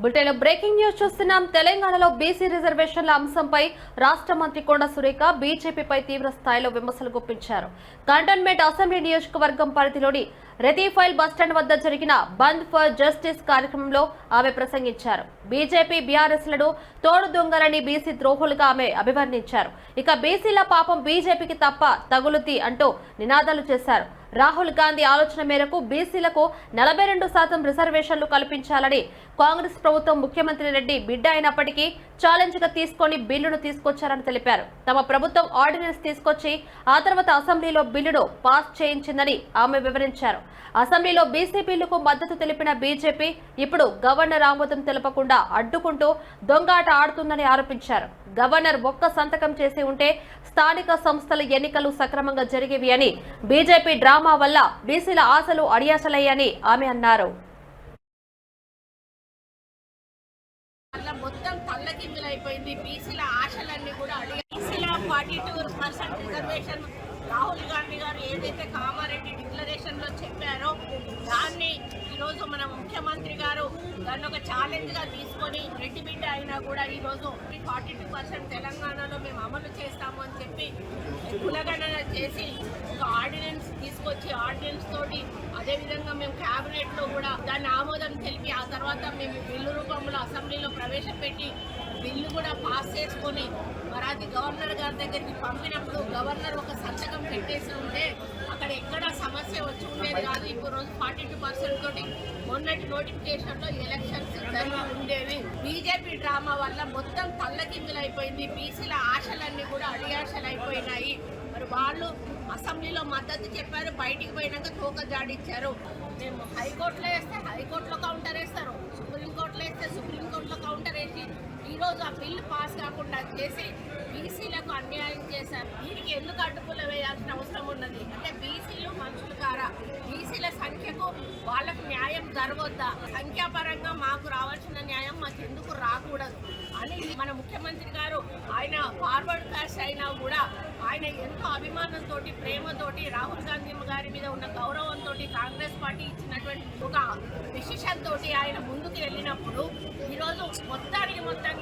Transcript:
బులెటిన్లో breaking news చూస్తున్నాం. తెలంగాణలో బీసీ రిజర్వేషన్ల అంశంపై రాష్ట్ర మంత్రి కొండ సురేఖ బీజేపీపై తీవ్ర స్థాయిలో విమర్శలు గుప్పించారు. కంటోన్మెంట్ అసెంబ్లీ నియోజకవర్గం పరిధిలోని రెతీఫైల్ బస్టాండ్ వద్ద జరిగిన బంద్ ఫర్ జస్టిస్ కార్యక్రమంలో ఆమె ప్రసంగించారు. బీజేపీ బీఆర్ఎస్లను తోడు దొంగలని బీసీ ద్రోహులుగా ఆమె అభివర్ణించారు. ఇక బీసీల పాపం బీజేపీకి తప్ప తగులుతి అంటూ నినాదాలు చేశారు. రాహుల్ గాంధీ ఆలోచన మేరకు బీసీలకు నలభై రెండు శాతం రిజర్వేషన్లు కల్పించాలని కాంగ్రెస్ ప్రభుత్వం ముఖ్యమంత్రి రెడ్డి బిడ్డ అయినప్పటికీ ఛాలెంజ్గా తీసుకొని బిల్లును తీసుకొచ్చారని తెలిపారు. తమ ప్రభుత్వం ఆర్డినెన్స్ తీసుకొచ్చి ఆ తర్వాత అసెంబ్లీలో బిల్లును పాస్ చేయించిందని ఆమె వివరించారు. అసెంబ్లీలో బీసీ బిల్లుకు మద్దతు తెలిపిన బీజేపీ ఇప్పుడు గవర్నర్ ఆమోదం తెలపకుండా అడ్డుకుంటూ దొంగాట ఆడుతుందని ఆరోపించారు. గవర్నర్ ఒక్క సంతకం చేసి ఉంటే స్థానిక సంస్థల ఎన్నికలు సక్రమంగా జరిగేవి అని బీజేపీ డ్రామా వల్ల బీసీల ఆశలు అడియాసలయ్యని ఆమె అన్నారు. వల్ల మొత్తం తల్లకిందులైపోయింది బీసీల ఆశలన్నీ కూడా బీసీల forty two percent reservation Rahul Gandhi గారు ఏదైతే కామారెడ్డి డిక్లరేషన్లో చెప్పారో దాన్ని ఈరోజు మన ముఖ్యమంత్రి గారు దాన్ని ఒక ఛాలెంజ్గా తీసుకొని రెడ్డి బిడ్డ అయినా కూడా ఈరోజు ఫార్టీ టూ పర్సెంట్ తెలంగాణలో మేము అమలు చేస్తాము అని చెప్పి కులగణన చేసి ఒక ఆర్డినెన్స్ తీసుకొచ్చి ఆర్డినెన్స్ తోటి అదేవిధంగా మేము క్యాబినెట్లో కూడా దాన్ని ఆమోదం తెలిపి ఆ తర్వాత మేము బిల్లు రూపంలో అసెంబ్లీలో ప్రవేశపెట్టి బిల్లు కూడా పాస్ చేసుకొని మరి అది గవర్నర్ గారి దగ్గరికి పంపినప్పుడు గవర్నర్ ఒక సంతకం పెట్టేసి ఉంటే అక్కడ ఎక్కడ సమస్య వచ్చి ఉండేది కాదు. ఇప్పుడు రోజు ఫార్టీ టూ పర్సెంట్ తోటి మొన్నటి నోటిఫికేషన్లో ఎలక్షన్స్ జరిగి ఉండేవి. బీజేపీ డ్రామా వల్ల మొత్తం అయిపోయింది. బీసీల ఆశలన్నీ కూడా అడియాశలు అయిపోయినాయి మరి వాళ్ళు అసెంబ్లీలో మద్దతు చెప్పారు బయటికి పోయినాక తోక జాడించారు. మేము హైకోర్టులో వేస్తే హైకోర్టులో కౌంటర్ వేస్తారు. సుప్రీంకోర్టులో వేస్తే సుప్రీంకోర్టులో కౌంటర్ వేసి ఈరోజు ఆ బిల్లు పాస్ కాకుండా చేసి బీసీలకు అన్యాయం చేశారు. దీనికి ఎందుకు అడ్డుకులు వేయాల్సిన అవసరం ఉన్నది? అంటే బీసీలు మనుషులు కారా? జరగొద్దా సంఖ్యాపరంగా మాకు రావాల్సిన న్యాయం మాకు ఎందుకు రాకూడదు అని మన ముఖ్యమంత్రి గారు ఆయన ఫార్వర్డ్ కాస్ట్ అయినా కూడా ఆయన ఎంతో అభిమానంతో ప్రేమతోటి రాహుల్ గాంధీ గారి మీద ఉన్న గౌరవంతో కాంగ్రెస్ పార్టీ ఇచ్చినటువంటి ఒక డిసిషన్ తోటి ఆయన ముందుకు వెళ్ళినప్పుడు ఈరోజు మొత్తానికి మొత్తానికి